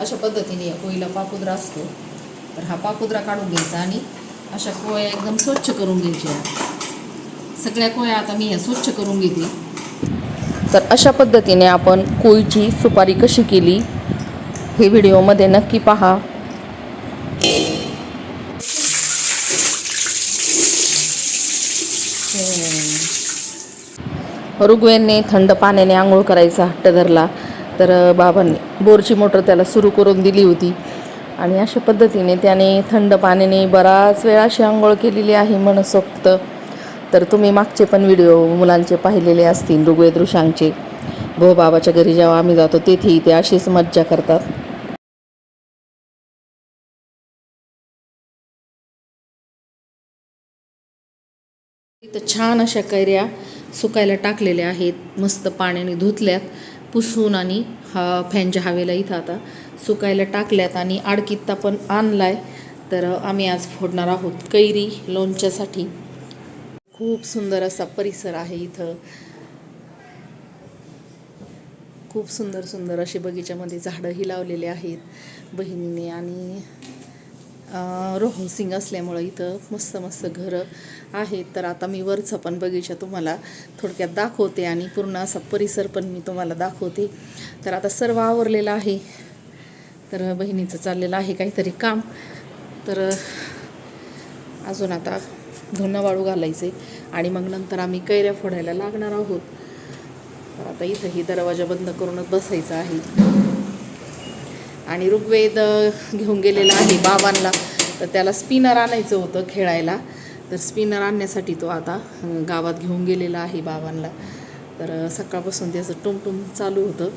अशा पद्धतीने या कोळीला पापुद्रा असतो. तर हा पापुद्रा काढून घ्यायचा आणि अशा कोया एकदम स्वच्छ करून घ्यायच्या. सगळ्या कोया आता मी ह्या स्वच्छ करून घेते. तर अशा पद्धतीने आपण कोळीची सुपारी कशी केली हे व्हिडिओमध्ये नक्की पहा. ऋग्वेदने थंड पाण्याने आंघोळ करायचा हट्ट धरला. तर बाबांनी बोरची मोटर त्याला सुरू करून दिली होती. आणि अशा पद्धतीने त्याने थंड पाण्याने बराच वेळा अशी आंघोळ केलेली आहे मनसोक्त. तर तुम्ही मागचे पण व्हिडिओ मुलांचे पाहिलेले असतील ऋग्वेद ऋषांचे भो बाबाच्या घरी जेव्हा आम्ही जातो तेथेही ते अशीच मज्जा करतात. इथं छान अशा कैऱ्या सुकायला टाकलेल्या आहेत मस्त पाण्याने धुतल्यात. पुसून आणि हा फॅनच्या हवेला इथं आता सुकायला टाकल्यात आणि आडकित्ता पण आणलाय. तर आम्ही आज फोडणार आहोत कैरी लोणच्यासाठी. खूप सुंदर असा परिसर आहे इथं. खूप सुंदर सुंदर असे बगीच्यामध्ये झाडंही लावलेले आहेत बहिणीने आणि रोहन सिंग असल्यामुळं इथं मस्त मस्त घरं आहेत तर आता मी वरचं पण बगीचा तुम्हाला थोडक्यात दाखवते आणि पूर्ण असा परिसर पण मी तुम्हाला दाखवते. तर आता सर्व आवरलेलं आहे. तर बहिणीचं चाललेलं आहे काहीतरी काम. तर अजून आता धुणं वाळू घालायचे आणि मग नंतर आम्ही कैऱ्या फोडायला लागणार आहोत. तर आता इथंही दरवाजा बंद करूनच बसायचं आहे. आणि ऋग्वेद घेऊन गेलेला आहे बाबांना तर त्याला स्पिनर आणायचं होतं खेळायला. तर स्पिनर आणण्यासाठी तो आता गावात घेऊन गेलेला आहे बाबांना तर सकाळपासून त्याचं टुमटुम चालू होतं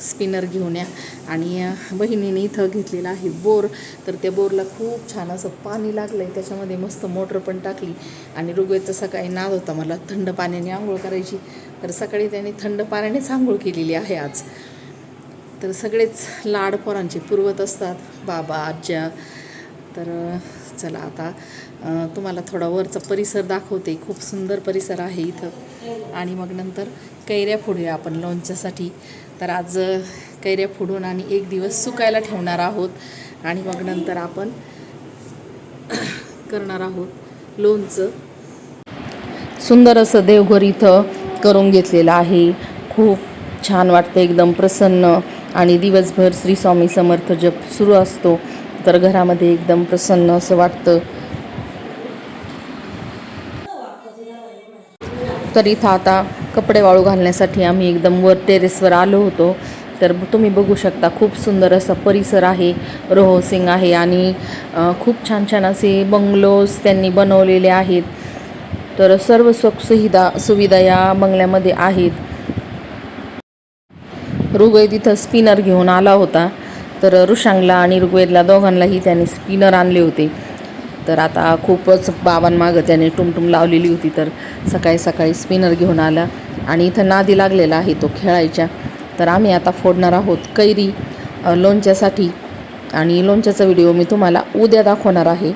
स्पिनर घेऊन या. आणि बहिणीने इथं घेतलेलं आहे बोर. तर त्या बोरला खूप छान असं पाणी लागलं आहे त्याच्यामध्ये मस्त मोटर पण टाकली. आणि ऋग्वेदचा सकाळी नाद होता मला थंड पाण्याने आंघोळ करायची. तर सकाळी त्याने थंड पाण्यानेच आंघोळ केलेली आहे आज. तर सगळेच लाड पोरांचे पुरवत असतात बाबा आज्या. तर चला आता तुम्हाला थोडा वरचा परिसर दाखवते. खूप सुंदर परिसर आहे इथं. आणि मग नंतर कैऱ्या फोडूया आपण लोणच्यासाठी. तर आज कैऱ्या फोडून आणि एक दिवस सुकायला ठेवणार आहोत. आणि मग नंतर आपण करणार आहोत लोणचं. सुंदर असं देवघर इथं करून घेतलेलं आहे. खूप छान वाटतं एकदम प्रसन्न. आणि दिवसभर श्री स्वामी समर्थ जप सुरू असतो. तर घरामध्ये एकदम प्रसन्न असं वाटतं. तर इथं आता कपडे वाळू घालण्यासाठी आम्ही एकदम वर टेरेसवर आलो होतो. तर तुम्ही बघू शकता खूप सुंदर असा परिसर आहे रोहोसिंग आहे आणि खूप छान छान असे बंगलोज त्यांनी बनवलेले आहेत. तर सर्व सुखसुविधा सुविधा या बंगल्यामध्ये आहेत. ऋग्वेद इथं स्पिनर घेऊन आला होता. तर ऋषांगला आणि ऋग्वेदला दोघांनाही त्यांनी स्पिनर आणले होते. तर आता खूपच बाबांमागं त्याने टुमटुम लावलेली होती तर सकाळी सकाळी स्पिनर घेऊन आला आणि इथं नादी लागलेला आहे तो खेळायच्या. तर आम्ही आता फोडणार आहोत कैरी लोणच्यासाठी. आणि लोणच्याचा व्हिडिओ मी तुम्हाला उद्या दाखवणार आहे.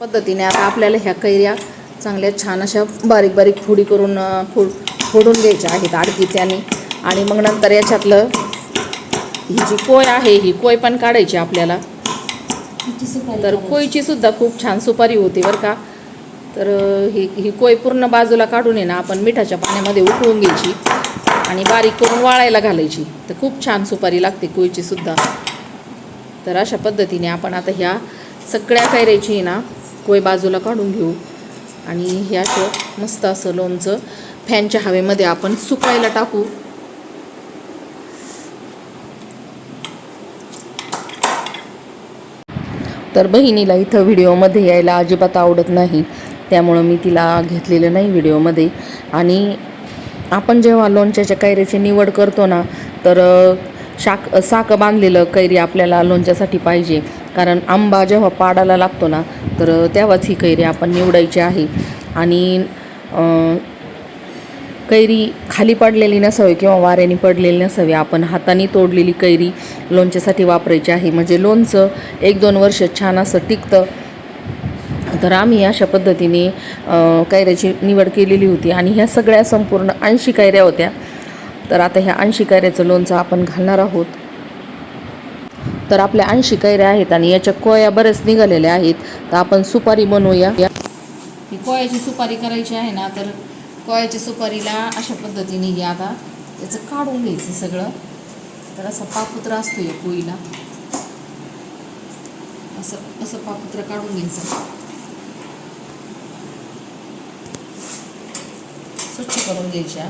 पद्धतीने आता आपल्याला ह्या कैऱ्या चांगल्या छान अशा बारीक बारीक फोडी करून फोड फोडून घ्यायच्या आहेत आडकीत्याने. आणि मग नंतर याच्यातलं ही जी कोय आहे ही कोय पण काढायची आपल्याला. तर कोयची सुद्धा खूप छान सुपारी होते बरं का. तर ही ही कोय पूर्ण बाजूला काढून आहे ना आपण मिठाच्या पाण्यामध्ये उकळून घ्यायची आणि बारीक करून वाळायला घालायची. तर खूप छान सुपारी लागते कोयची सुद्धा. तर अशा पद्धतीने आपण आता ह्या सगळ्या कैऱ्याची ना पोहे बाजूला काढून घेऊ. आणि हे असं मस्त असं लोणचं. फॅनच्या हवेमध्ये आपण सुकायला टाकू. तर बहिणीला इथं व्हिडिओमध्ये यायला अजिबात आवडत नाही. त्यामुळं मी तिला घेतलेलं नाही व्हिडिओमध्ये. आणि आपण जेव्हा लोणच्याच्या कैऱ्याची निवड करतो ना तर शाक साकं बांधलेलं कैरी आपल्याला लोणच्यासाठी पाहिजे. कारण आंबा जेव्हा पाडाला लागतो ना तर तेव्हाच ही कैरी आपण निवडायची आहे. आणि कैरी खाली पडलेली नसावी किंवा वाऱ्याने पडलेली नसावी आपण हाताने तोडलेली कैरी लोणच्यासाठी वापरायची आहे. म्हणजे लोणचं एक दोन वर्ष छान असं टिकतं. तर आम्ही अशा पद्धतीने कैऱ्याची निवड केलेली होती आणि ह्या सगळ्या संपूर्ण ऐंशी कैऱ्या होत्या. तर आता ह्या ऐंशी कैऱ्याचं लोणचं आपण घालणार आहोत. तर आपल्या ऐंशी कैऱ्या आहेत आणि याच्या कोया बऱ्याच निघालेल्या आहेत. तर आपण सुपारी बनवूया. ही कोयाची सुपारी करायची आहे ना तर कोयाच्या सुपारीला अशा पद्धतीने घ्या आता याचं काढून घ्यायचं सगळं. तर असा पापुत्रा असतो या पोळीला असं असं पापुत्र काढून घ्यायचं. स्वच्छ करून घ्यायच्या.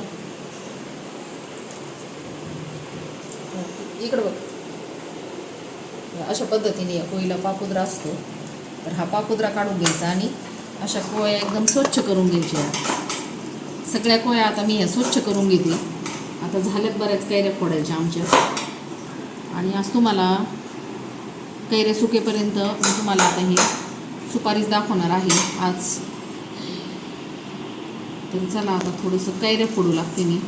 इकडं बघ. अशा पद्धतीने या पोळीला पापुद्रा असतो. तर हा पापुद्रा काढून घ्यायचा आणि अशा पोळ्या एकदम स्वच्छ करून घ्यायच्या. सगळ्या कोया आता मी ह्या स्वच्छ करून घेते. आता झाल्यात बऱ्याच कैऱ्या फोडायच्या आमच्या. आणि आज तुम्हाला कैऱ्या सुकेपर्यंत मी तुम्हाला आता हे सुपारीच दाखवणार आहे आज. तर चला आता थोडंसं कैऱ्या फोडू लागते मी.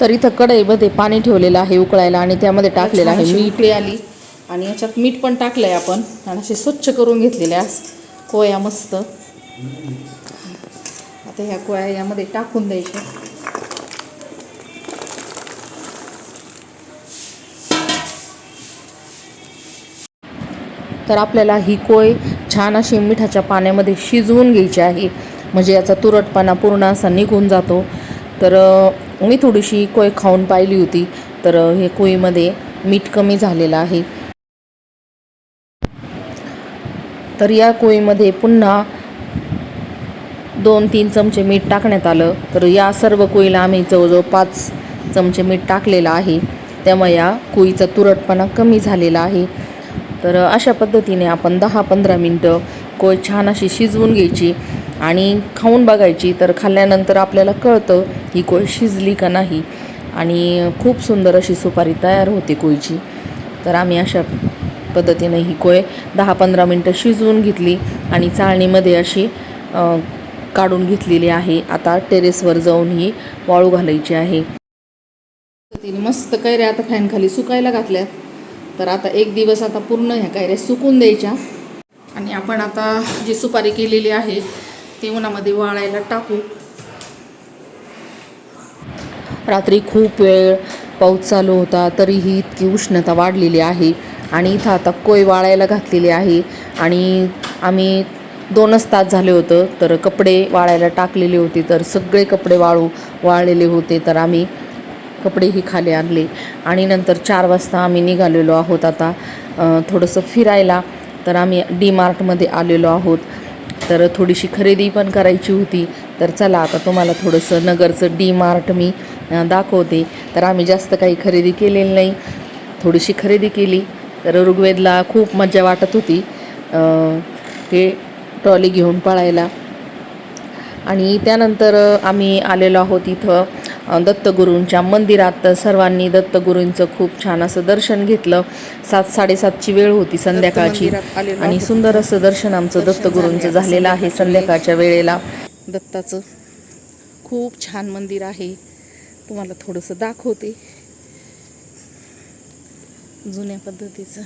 तर इथं कढईमध्ये पाणी ठेवलेलं आहे उकळायला आणि त्यामध्ये टाकलेलं आहे मीठ. आली आणि याच्यात मीठ पण टाकलंय आपण आणि असे स्वच्छ करून घेतलेले आज. कोया मस्त. आता ह्या कोया यामध्ये टाकून द्यायच्या. तर आपल्याला ही कोय छान अशी मिठाच्या पाण्यामध्ये शिजवून घ्यायची आहे. म्हणजे याचा तुरटपणा पूर्ण असा निघून जातो. तर मी थोडीशी कोय खाऊन पाहिली होती. तर हे कोयीमध्ये मीठ कमी झालेलं आहे. तर या कोयीमध्ये पुन्हा दोन तीन चमचे मीठ टाकण्यात आलं. तर या सर्व कोळीला आम्ही जवळजवळ पाच चमचे मीठ टाकलेलं आहे. त्यामुळे या कोळीचा तुरटपणा कमी झालेला आहे. तर अशा पद्धतीने आपण दहा पंधरा मिनटं कोय छान अशी शिजवून घ्यायची. आणि खाऊन बघायची तर खाल्ल्यानंतर आपल्याला कळतं ही कोय शिजली का नाही. आणि खूप सुंदर अशी सुपारी तयार होते कोयची तर आम्ही अशा पद्धतीने ही कोय दहा पंधरा मिनटं शिजवून घेतली आणि चाळणीमध्ये अशी काढून घेतलेली आहे. आता टेरेसवर जाऊन ही वाळू घालायची आहे. तिने मस्त कैऱ्या आता फॅनखाली सुकायला घातल्या तर आता एक दिवस आता पूर्ण ह्या कैऱ्या सुकून द्यायच्या. आणि आपण आता जी सुपारी केलेली आहे ते उन्हामध्ये वाळायला टाकू. रात्री खूप वेळ पाऊस चालू होता तरीही इतकी उष्णता वाढलेली आहे आणि इथं आता कोय वाळायला घातलेली आहे आणि आम्ही दोनच तास झाले होतं तर कपडे वाळायला टाकलेले होते तर सगळे कपडे वाळू वाळलेले होते तर आम्ही कपडेही खाली आणले. आणि नंतर चार वाजता आम्ही निघालेलो आहोत आता थोडंसं फिरायला तर आम्ही डी मार्टमध्ये आलेलो आहोत. तर थोडीशी खरेदी पण करायची होती. तर चला आता तुम्हाला थोडंसं नगरचं डी मार्ट मी दाखवते. तर आम्ही जास्त काही खरेदी केलेली नाही. थोडीशी खरेदी केली. तर ऋग्वेदला खूप मजा वाटत होती. हे ट्रॉली घेऊन पळायला. आणि त्यानंतर आम्ही आलेलो आहोत इथं. दत्तगुरूंच्या मंदिरात तर सर्वांनी दत्तगुरूंचं खूप छान असं दर्शन घेतलं. सात साडेसातची वेळ होती संध्याकाळची. आणि. सुंदर असं दर्शन आमचं दत्तगुरूंचं झाले. झालेलं आहे संध्याकाळच्या वेळेला. दत्ताचं खूप छान मंदिर आहे. तुम्हाला थोडंसं दाखवते. जुन्या पद्धतीचं.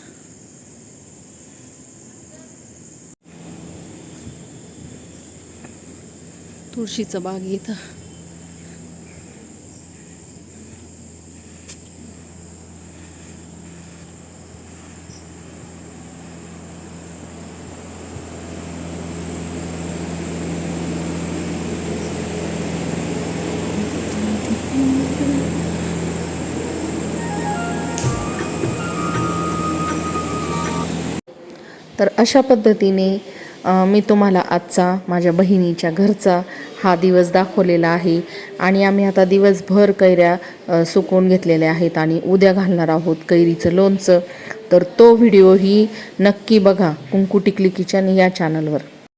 तुळशीचं बाग इथं. तर अशा पद्धतीने मी तुम्हाला आजचा माझ्या बहिणीच्या घरचा हा दिवस दाखवलेला आहे. आणि आम्ही आता दिवसभर कैऱ्या सुकवून घेतलेल्या आहेत आणि उद्या घालणार आहोत कैरीचं लोणचं. तर तो व्हिडिओही नक्की बघा कुंकू टिकली किचन या चॅनलवर